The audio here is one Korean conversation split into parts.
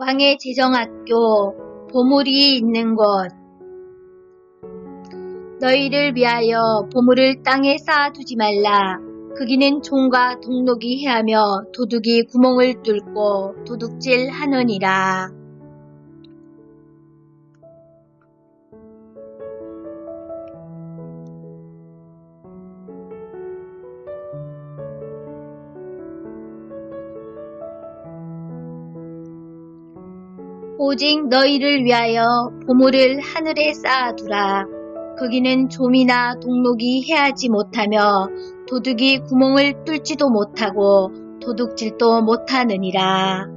왕의 재정학교 보물이 있는 곳 너희를 위하여 보물을 땅에 쌓아두지 말라. 거기는 총과 동록이 해하며 도둑이 구멍을 뚫고 도둑질 하느니라. 오직 너희를 위하여 보물을 하늘에 쌓아두라. 거기는 좀이나 동록이 해하지 못하며 도둑이 구멍을 뚫지도 못하고 도둑질도 못하느니라.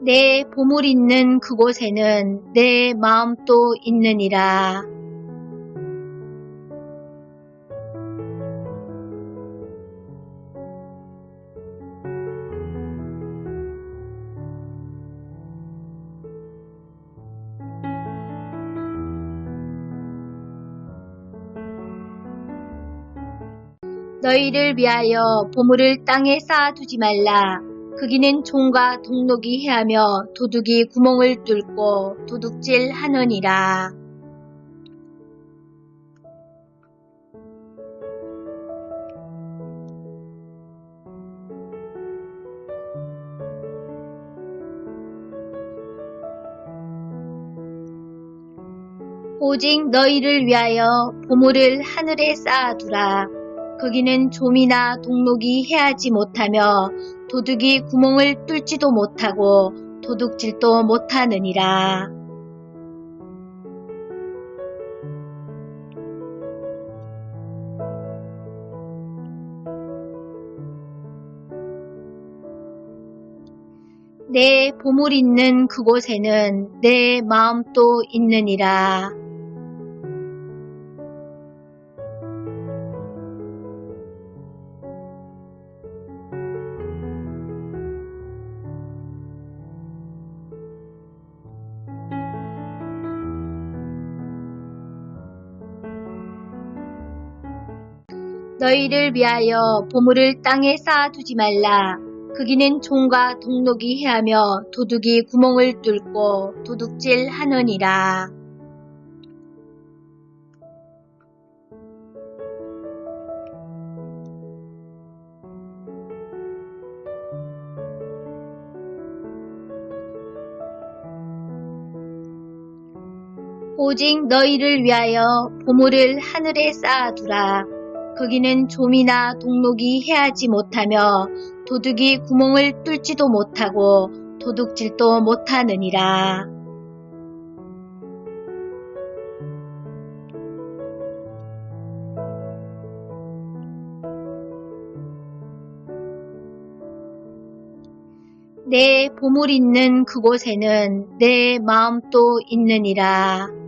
내 보물 있는 그곳에는 내 마음도 있느니라. 너희를 위하여 보물을 땅에 쌓아두지 말라. 거기는 총과 동록이 해하며 도둑이 구멍을 뚫고 도둑질 하느니라. 오직 너희를 위하여 보물을 하늘에 쌓아두라. 거기는 좀이나 동록이 해하지 못하며 도둑이 구멍을 뚫지도 못하고 도둑질도 못하느니라. 내 보물 있는 그곳에는 내 마음도 있느니라. 너희를 위하여 보물을 땅에 쌓아두지 말라. 거기는 총과 동록이 해하며 도둑이 구멍을 뚫고 도둑질 하느니라. 오직 너희를 위하여 보물을 하늘에 쌓아두라. 거기는 좀이나 동록이 해하지 못하며 도둑이 구멍을 뚫지도 못하고 도둑질도 못하느니라. 내 보물 있는 그곳에는 내 마음도 있느니라.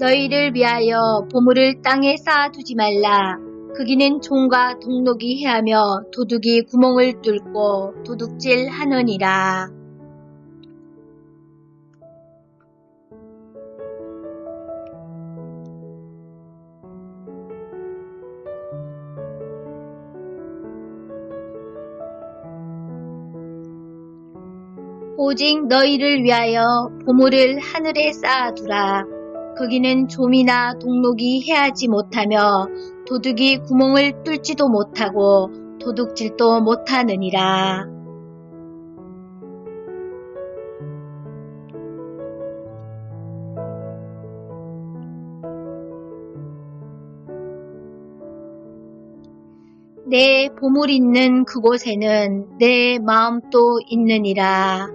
너희를 위하여 보물을 땅에 쌓아두지 말라. 거기는 총과 동록이 해하며 도둑이 구멍을 뚫고 도둑질 하느니라. 오직 너희를 위하여 보물을 하늘에 쌓아두라. 거기는 좀이나 동록이 해하지 못하며 도둑이 구멍을 뚫지도 못하고 도둑질도 못하느니라. 내 보물 있는 그곳에는 내 마음도 있느니라.